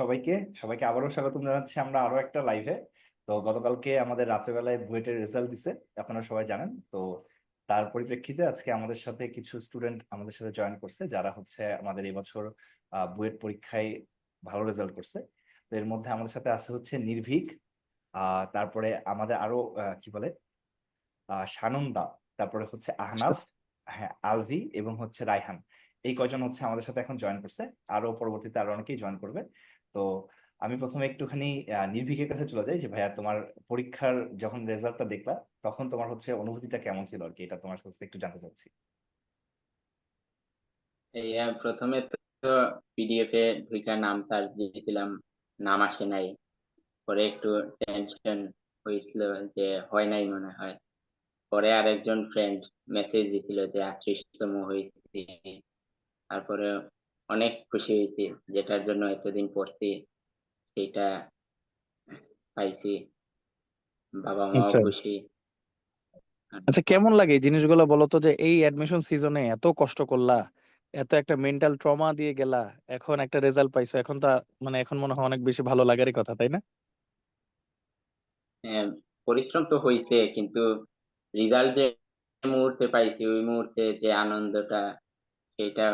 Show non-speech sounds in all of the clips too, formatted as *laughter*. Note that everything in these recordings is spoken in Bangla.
সবাইকে। সবাইকে আবারও স্বাগতম জানাচ্ছি আমরা আরও একটা লাইভে। তো গতকালকে আমাদের রাত্রেবেলায় বুয়েটের রেজাল্ট দিছে। আপনারা সবাই জানেন। তো তার পরিপ্রেক্ষিতে আজকে আমাদের সাথে কিছু স্টুডেন্ট আমাদের সাথে জয়েন করছে যারা হচ্ছে আমাদের এবছর বুয়েট পরীক্ষায় ভালো রেজাল্ট করছে। তো এর মধ্যে আমাদের সাথে আছে হচ্ছে নির্ভীক, তারপরে আমাদের আরও কি বলে? সানন্দা, তারপরে হচ্ছে আহনাফ, হ্যাঁ, আলভি এবং হচ্ছে রায়হান। এই কয়জন হচ্ছে আমাদের সাথে এখন জয়েন করছে। আরও পরবর্তীতে আরও অনেকেই জয়েন করবে। তো আমি প্রথমে একটুখানি নির্ভীকের কাছে চলে যাই যে ভাইয়া তোমার পরীক্ষার যখন রেজাল্টটা দেখলা, তখন তোমার হচ্ছে অনুভূতিটা কেমন ছিল আরকি? এটা তোমার কাছে একটু জানতে চাচ্ছি। ১ম এ তো পিডিএফ এ ঢুইকা নাম দিয়েছিলাম, নাম আসে নাই। পরে একটু টেনশন হয়েছিল যে হয় নাই মনে হয়। পরে আরেকজন ফ্রেন্ড মেসেজ দিছিল যে ৩৮ তম হয়েছি। তারপরে অনেক খুশি হয়েছি যেটার জন্য এতদিন পড়ছি সেটা পাইছি। বাবা-মাও আচ্ছা। খুশি। আচ্ছা কেমন লাগে জিনিসগুলো বলো তো যে এই অ্যাডমিশন সিজনে এত কষ্ট করলা, এত একটা মেন্টাল ট্রমা দিয়ে গেলা, এখন একটা রেজাল্ট পাইছো। এখন তো মানে এখন মনে হয় অনেক বেশি ভালো লাগারই কথা, তাই না? হ্যাঁ, পরিশ্রম তো হইছে কিন্তু রেজাল্ট যে মুহূর্তে পাইছি ওই মুহূর্তে যে আনন্দটা সেটা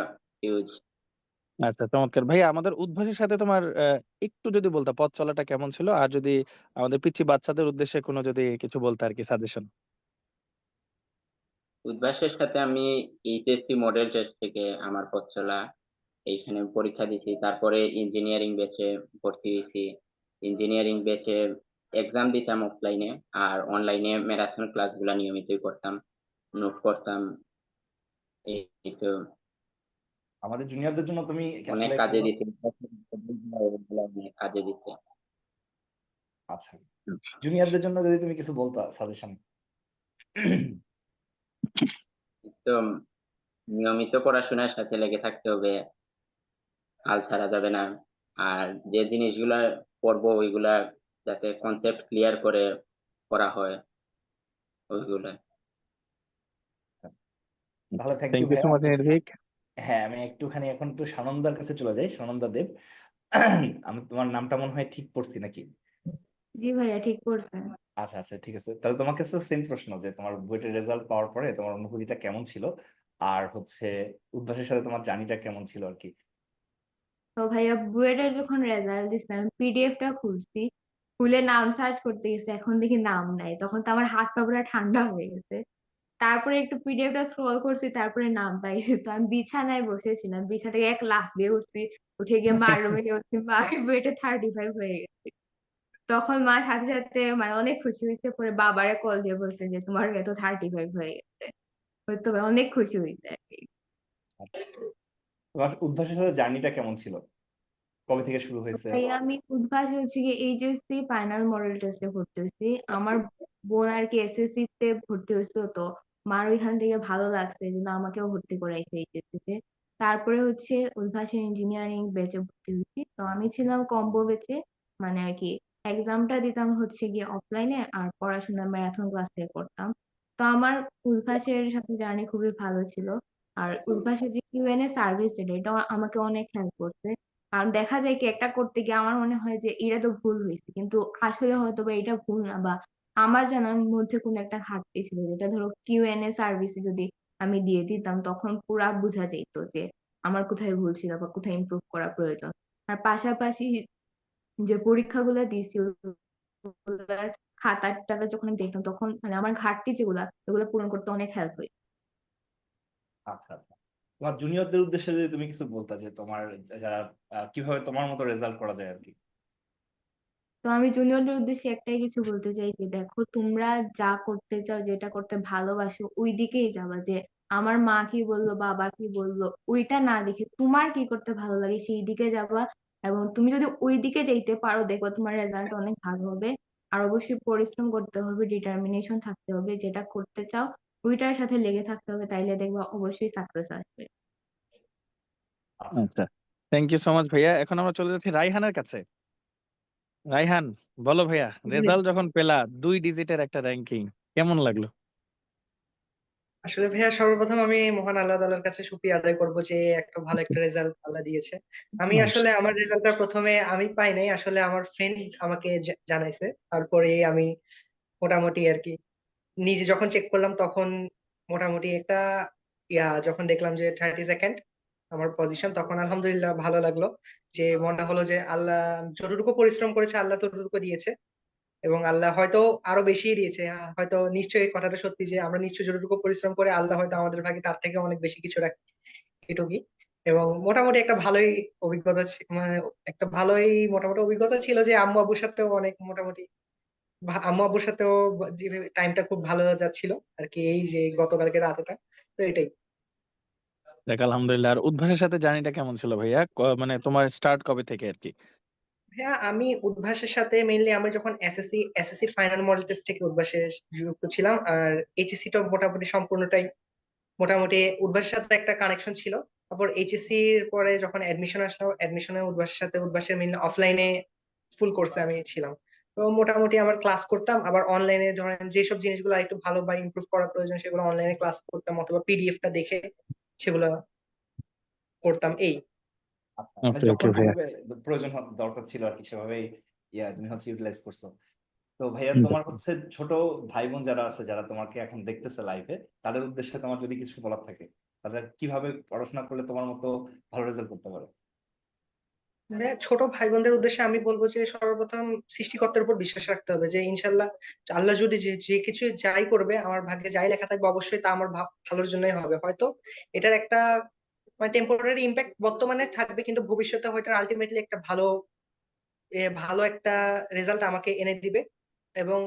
আচ্ছা চমৎকার। ভাইয়া আমাদের উদ্ভাসের সাথে তোমার অ্যা একটু যদি বলতা পথ চলাটা কেমন ছিল? আর যদি আমাদের পিচ্চি বাচ্চাদের উদ্দেশ্যে কোনো যদি কিছু বলতে আরকি সাজেশন। উদ্ভাসের সাথে আমি এইচএসসি মডেল টেস্ট থেকে আমার পথ চলা। এইখানে পরীক্ষা দিছি। তারপরে ইঞ্জিনিয়ারিং ব্যাচে ভর্তি হয়েছি ইঞ্জিনিয়ারিং ব্যাচে এক্সাম দিতাম অফলাইনে আর অনলাইনে ম্যারাথন ক্লাসগুলা নিয়মিতই করতাম। নোট করতাম। এই এই তো আমাদের জুনিয়রদের জন্য তুমি অনেক কাজে কাজে দিছে। আচ্ছা। জুনিয়রদের জন্য যদি তুমি কিছু বলতা সাজেশন। তো নিয়মিত পড়াশোনার সাথে লেগে থাকতে হবে। হাল ছাড়া যাবে না। আর যে জিনিসগুলা পড়ব ওইগুলা যাতে কনসেপ্ট ক্লিয়ার করে করা হয়। ওইগুলা। ভালো thank thank you you so much Nirbhik. হ্যাঁ, আমি একটুখানি এখন একটু সানন্দার কাছে চলে যাই। সানন্দা দেব। আমি তোমার নামটা মনে হয় ঠিক পড়ছি নাকি? জি ভাইয়া ঠিক পড়ছেন। আচ্ছা, আচ্ছা ঠিক আছে। তাহলে তোমার কাছেও সেম প্রশ্ন যে তোমার বুয়েটের রেজাল্ট পাওয়ার পরে তোমার অনুভূতিটা কেমন ছিল? আর হচ্ছে উদ্ভাসের সাথে তোমার জার্নিটা কেমন ছিল আরকি? তো ভাইয়া বুয়েটের যখন রেজাল্ট দিছে আমি পিডিএফটা খুলছি। খুলে নাম সার্চ করতে গেছি। এখন দেখি নাম নাই। তখন তো আমার হাত পা পুরা ঠান্ডা হয়ে গেছে। তারপরে একটু পিডিএফটা স্ক্রল করছি তারপরে নাম পাইছি। *laughs* তো আমি বিছানায় বসেছিলাম। বিছানা থেকে এক লাফ দিয়ে উঠছি। উঠে গিয়ে মার রুমে গিয়ে বলছি, "মা আমি বুয়েটে 35 হয়ে গেছে তখন মা সাথে, সাথে মানে অনেক খুশি হয়েছে পরে বাবারে কল দিয়ে বলছে যে, "তোমার মেয়ে তো 35 হয়ে গেছে।" তো অনেক খুশি আরকি। আচ্ছা। তোমার উদ্ভাসের সাথে জার্নিটা কেমন ছিল? কবে থেকে শুরু হয়েছে? আমি উদ্ভাসে হচ্ছে গিয়ে এইচএসসি ফাইনাল মডেল টেস্টে ভর্তি হইছি। আমার বোন আরকি এসএসসি তে ভর্তি হইছিল তো মার ওইখান থেকে ভালো লাগছে এজন্য আমাকেও ভর্তি করাইছে এইচএসসি তে। তারপরে হচ্ছে উদ্ভাসের ইঞ্জিনিয়ারিং ব্যাচে ভর্তি হইছি। তো আমি ছিলাম কম্বো ব্যাচে মানে আরকি এক্সামটা দিতাম হচ্ছে গিয়ে অফলাইনে আর পড়াশোনা ম্যারাথন ক্লাস থেকে করতাম। তো আমার উদ্ভাসের সাথে জার্নি খুবই ভালো ছিল। আর উদ্ভাসের যে কিউএনএ সার্ভিস যেটা এটা আমাকে অনেক হেল্প করছে। কারণ দেখা যায় কি একটা করতে গিয়ে আমার মনে হয় যে এটা তো ভুল হয়েছে, কিন্তু আসলে হয়তো বা এটা ভুল না বা আমার জানার মধ্যে কোনো একটা ঘাটতি ছিল। যেটা ধরো কিউএনএ সার্ভিসে যদি আমি দিয়ে দিতাম তখন পুরা বুঝা যেত যে আমার কোথায় ভুল ছিল বা কোথায় ইমপ্রুভ করা প্রয়োজন। আর পাশাপাশি যে পরীক্ষাগুলা ওগুলার খাতা-টাতা যখন আমি দেখতাম তখন মানে আমার ঘাটতি যেগুলা ওগুলা পূরণ করতে অনেক হেল্প হইছে। আচ্ছা, আচ্ছা। তোমার জুনিয়রদের উদ্দেশ্যে যদি তুমি কিছু বলতা যে তোমার যারা কীভাবে তোমার মতো রেজাল্ট করা যায় আরকি? তো আমি জুনিয়রদের উদ্দেশ্যে একটাই কিছু বলতে চাই যে, দেখো, তোমরা যা করতে চাও, যেটা করতে ভালোবাসো ওই দিকেই যাবা যে, আমার মা কি বলল, বাবা কি বলল, ওইটা না দেখে তোমার কি করতে ভালো লাগে সেই দিকে যাবা এবং তুমি যদি ওই দিকে যাইতে পারো, দেখবা তোমার রেজাল্ট অনেক ভালো হবে আর অবশ্যই পরিশ্রম করতে হবে ডিটারমিনেশন থাকতে হবে, যেটা করতে চাও, ওইটার সাথে লেগে থাকতে হবে, তাইলে দেখবা অবশ্যই সাকসেস আসবে আচ্ছা। থ্যাংক ইউ সো মাচ ভাইয়া। এখন আমরা চলে যাচ্ছি রায়হানের কাছে। রায়হান বলো ভাইয়া জি। রেজাল্ট যখন পেলা দুই ডিজিটের একটা র্যাঙ্কিং কেমন লাগল? আসলে ভাইয়া সর্বপ্রথম আমি মহান আল্লাহ তাআলার কাছে শুকরিয়া আদায় করব যে একটা ভালো একটা রেজাল্ট আল্লাহ দিয়েছে আমি আসলে আমার রেজাল্টটা প্রথমে আমি পাই নাই আসলে আমার ফ্রেন্ড আমাকে জা- জানাইছে তারপরে আমি মোটামুটি আর কি নিজে যখন চেক করলাম তখন মোটামুটি একটা ইয়া যখন দেখলাম যে থার্টি সেকেন্ড আমার পজিশন তখন আলহামদুলিল্লাহ ভালো লাগল যে মনে হলো যে আল্লাহ যতটুকু পরিশ্রম করেছে, আল্লাহ ততটুকু দিয়েছে এবং আল্লাহ হয়তো আরও বেশি দিয়েছে। হয়তো নিশ্চয়ই কথাটা সত্যি যে আমরা নিশ্চয়ই যতটুকু পরিশ্রম করে আল্লাহ হয়তো আমাদের ভাগে তার থেকে অনেক বেশি কিছু রাখি এটুকুই এবং মোটামুটি একটা ভালোই অভিজ্ঞতা মানে একটা ভালোই মোটামুটি অভিজ্ঞতা ছিল যে আম্মু আব্বুর সাথেও অনেক মোটামুটি আম্মু আব্বুর সাথেও টাইমটা খুব ভালো যাচ্ছিল আর কি এই যে গতকালকে রাতটা। তো এটাই। দেখ, আলহামদুলিল্লাহ। আর উদ্ভাসের সাথে জার্নিটা কেমন ছিল ভাইয়া? মানে তোমার স্টার্ট কবে থেকে আর কি হ্যাঁ আমি উদ্ভাসের সাথে মেইনলি আমি যখন SSC SSC final model test থেকে উদ্ভাসে যুক্ত ছিলাম, আর এইচএসসি টা মোটামুটি সম্পূর্ণটাই মোটামুটি উদ্ভাসের সাথে একটা কানেকশন ছিল। তারপর এইচএসসি এর পরে যখন অ্যাডমিশন আসলো অ্যাডমিশনে উদ্ভাসের সাথে উদ্ভাসের মেইনলি অফলাইনে ফুল কোর্সে আমি ছিলাম। তো মোটামুটি আমার ক্লাস করতাম, আবার অনলাইনে ধরেন যেসব জিনিসগুলো একটু ভালো বা ইমপ্রুভ করা প্রয়োজন, সেগুলো অনলাইনে ক্লাস করতাম অথবা পিডিএফ টা দেখে। সেগুলো করতাম এই। আচ্ছা মানে প্রয়োজন দরকার ছিল আর কি সেভাবেই ইয়া তুমি হচ্ছে ইউটিলাইজ করছ। তো ভাইয়া তোমার হচ্ছে ছোট ভাই বোন যারা আছে যারা তোমাকে এখন দেখতেছে লাইভে তাদের উদ্দেশ্যে তোমার যদি কিছু বলার থাকে তাদের কীভাবে পড়াশোনা করলে তোমার মতো ভালো রেজাল্ট করতে পারে? মানে ছোট ভাই বোনদের উদ্দেশ্যে আমি বলব যে সর্বপ্রথম সৃষ্টিকর্তার উপর বিশ্বাস রাখতে হবে যে ইনশাল্লাহ আল্লাহ যদি যে যে কিছু যাই করবে, আমার ভাগ্যে যাই লেখা থাকবে, অবশ্যই তা আমার ভালোর জন্যই হবে। হয়তো এটার একটা মানে টেম্পোরারি ইম্প্যাক্ট বর্তমানে থাকবে, কিন্তু ভবিষ্যতে হয়তো আলটিমেটলি একটা ভালো ভালো একটা রেজাল্ট আমাকে এনে দিবে এবং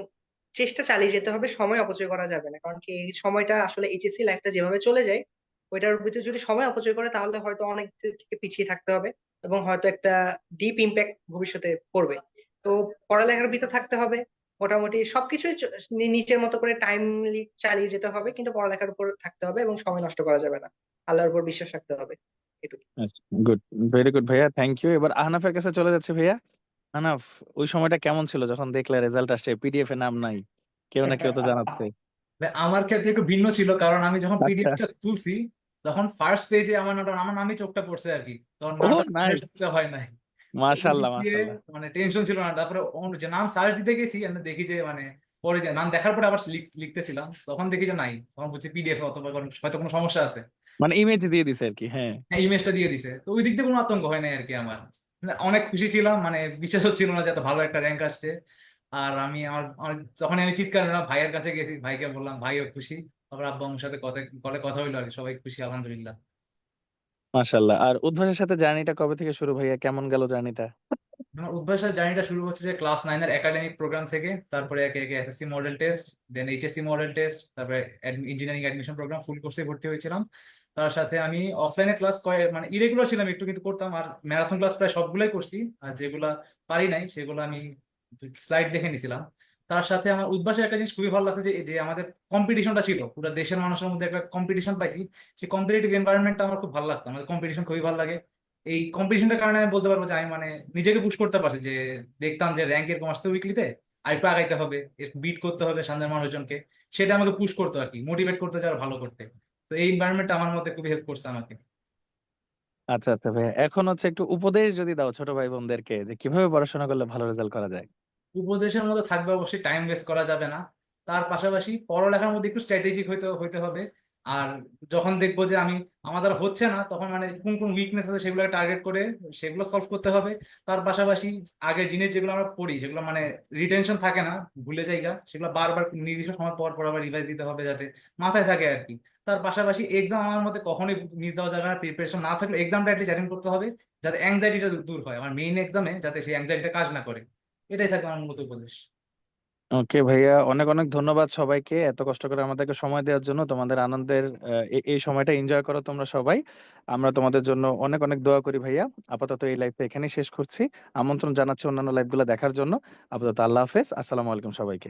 চেষ্টা চালিয়ে যেতে হবে, সময় অপচয় করা যাবে না। কারণ কি এই সময়টা আসলে এইচএসসি লাইফটা যেভাবে চলে যায় ওইটার ভিতরে যদি সময় অপচয় করে তাহলে হয়তো অনেক থেকে পিছিয়ে থাকতে হবে এবং হয়তো একটা ডিপ ইম্প্যাক্ট ভবিষ্যতে পড়বে। তো পড়ালেখার ভিতরে থাকতে হবে মোটামুটি সবকিছুই চ- নি- নিজের মতো করে টাইমলি চালিয়ে যেতে হবে কিন্তু পড়ালেখার উপর থাকতে হবে এবং সময় নষ্ট করা যাবে না। আল্লাহর উপর বিশ্বাস রাখতে হবে এটুকু। আচ্ছা গুড ভেরি গুড ভাইয়া থ্যাংক ইউ এবার আহনাফের কাছে চলে যাচ্ছে ভাইয়া। আহনাফ ওই সময়টা কেমন ছিল যখন দেখলে রেজাল্ট আসছে? পিডিএফ এ নাম নাই কেউ না কেউ তো জানাচ্ছে। আমার ক্ষেত্রে একটু ভিন্ন ছিল কারণ আমি যখন পিডিএফ পিডিএফটা তুলছি তখন ফার্স্ট পেজে আমার নামটা আমার নামই চোখটা পড়ছে আর কি। তখন হয় নাই। মাশাআল্লাহ মানে টেনশন ছিল না। তারপরে যে নাম সার্চ দিতে গেছি দেখি যে মানে পরে নাম দেখার পরে আবার লিখতেছিলাম। তখন দেখি যে নাই। তখন বুঝছি পিডিএফ অথবা হয়তো কোনো সমস্যা আছে। মানে ইমেজ দিয়ে দিছে আর কি হ্যাঁ। হ্যাঁ ইমেজটা দিয়ে দিছে। তো ওই দিক দিয়ে কোনো আতঙ্ক হয় নাই আর কি আমার। মানে অনেক খুশি ছিলাম মানে বিশ্বাস হচ্ছিল না যে এত ভালো একটা র্যাঙ্ক আসছে। আর আমি আমার যখন আমি চিৎকার ভাইয়ের কাছে গেছি ভাইকে বললাম ভাইও খুশি? তারপর আব্বু আমার সাথে কথা কলে কথা হইল আর কি সবাই খুশি আলহামদুলিল্লাহ। মাশাআল্লাহ। আর উদ্ভাসের সাথে জার্নিটা কবে থেকে শুরু ভাইয়া? কেমন গেল জার্নিটা? আমার উদ্ভাসের জার্নিটা শুরু হচ্ছে যে ক্লাস নাইনের একাডেমিক প্রোগ্রাম থেকে তারপরে একে একে SSC model test then HSC model test তারপরে ইঞ্জিনিয়ারিং অ্যাডমিশন প্রোগ্রাম ফুল কোর্সে ভর্তি হয়েছিলাম। তার সাথে আমি অফলাইনে ক্লাস কয়ে মানে ইরেগুলার ছিলাম একটু কিন্তু করতাম আর ম্যারাথন ক্লাস প্রায় সবগুলাই করছি আর যেগুলা পারি নাই সেগুলো আমি স্লাইড দেখে নিছিলাম। তার সাথে আমার উদ্ভাসের একটা জিনিস খুবই ভালো লাগছে যে যে আমাদের কম্পিটিশনটা ছিল। পুরো দেশের মানুষের মধ্যে একটা কম্পিটিশন পাইছি। সেই কম্পিটিটিভ এনভায়রনমেন্টটা আমার খুব ভালো লাগতো। আমাদের কম্পিটিশন খুবই ভালো লাগে। এই কম্পিটিশনটার কারণে আমি বলতে পারব যে, আমি মানে নিজেকে পুশ করতে পারছি যে, দেখতাম যে র্যাঙ্ক এরকম আসছে উইকলিতে আর একটু আগাইতে হবে বিট করতে হবে সামনের মানুষজনকে। সেটা আমাকে পুশ করতো আর কি মোটিভেট করতে চাই ভালো করতে। তো এই এনভায়রনমেন্টটা আমার মধ্যে খুবই হেল্প করছে আমাকে। আচ্ছা আচ্ছা ভাইয়া। এখন হচ্ছে একটু উপদেশ যদি দাও ছোট ভাই বোনদেরকে, যে কীভাবে পড়াশোনা করলে ভালো রেজাল্ট করা যায়? উপদেশের মধ্যে থাকবে অবশ্যই টাইম ওয়েস্ট করা যাবে না। তার পাশাপাশি পড়ালেখার মধ্যে একটু স্ট্র্যাটেজিক হইতে হইতে হবে। আর যখন দেখব যে আমি আমাদের হচ্ছে না, তখন মানে কোন কোন উইকনেস আছে সেগুলোকে টার্গেট করে সেগুলো সলভ করতে হবে। তার পাশাপাশি আগের জিনিস যেগুলো আমরা পড়ি সেগুলো মানে রিটেনশন থাকে না, ভুলে যাইগা সেগুলো বারবার নির্দিষ্ট সময় পর পর আবার রিভাইজ দিতে হবে যাতে মাথায় থাকে আর কি। তার পাশাপাশি এক্সাম আমার মতে কখনোই মিস দেওয়া যাবে না প্রিপারেশন না থাকলে এক্সামটা অ্যাটলিস্ট অ্যাটেন্ড করতে হবে, যাতে অ্যাংজাইটিটা দূর হয়। আমার মেইন এক্সামে যাতে সেই অ্যাংজাইটিটা কাজ না করে। এটাই থাকবে আমার মূলত উপদেশ। ওকে ভাইয়া অনেক অনেক ধন্যবাদ সবাইকে এত কষ্ট করে আমাদেরকে সময় দেওয়ার জন্য। তোমাদের আনন্দের এই সময়টা এনজয় করো তোমরা সবাই। আমরা তোমাদের জন্য অনেক অনেক দোয়া করি ভাইয়া। আপাতত এই লাইফটা এখানেই শেষ করছি। আমন্ত্রণ জানাচ্ছি অন্যান্য লাইভগুলো দেখার জন্য। আপাতত আল্লাহ হাফেজ। আসসালামু আলাইকুম সবাইকে।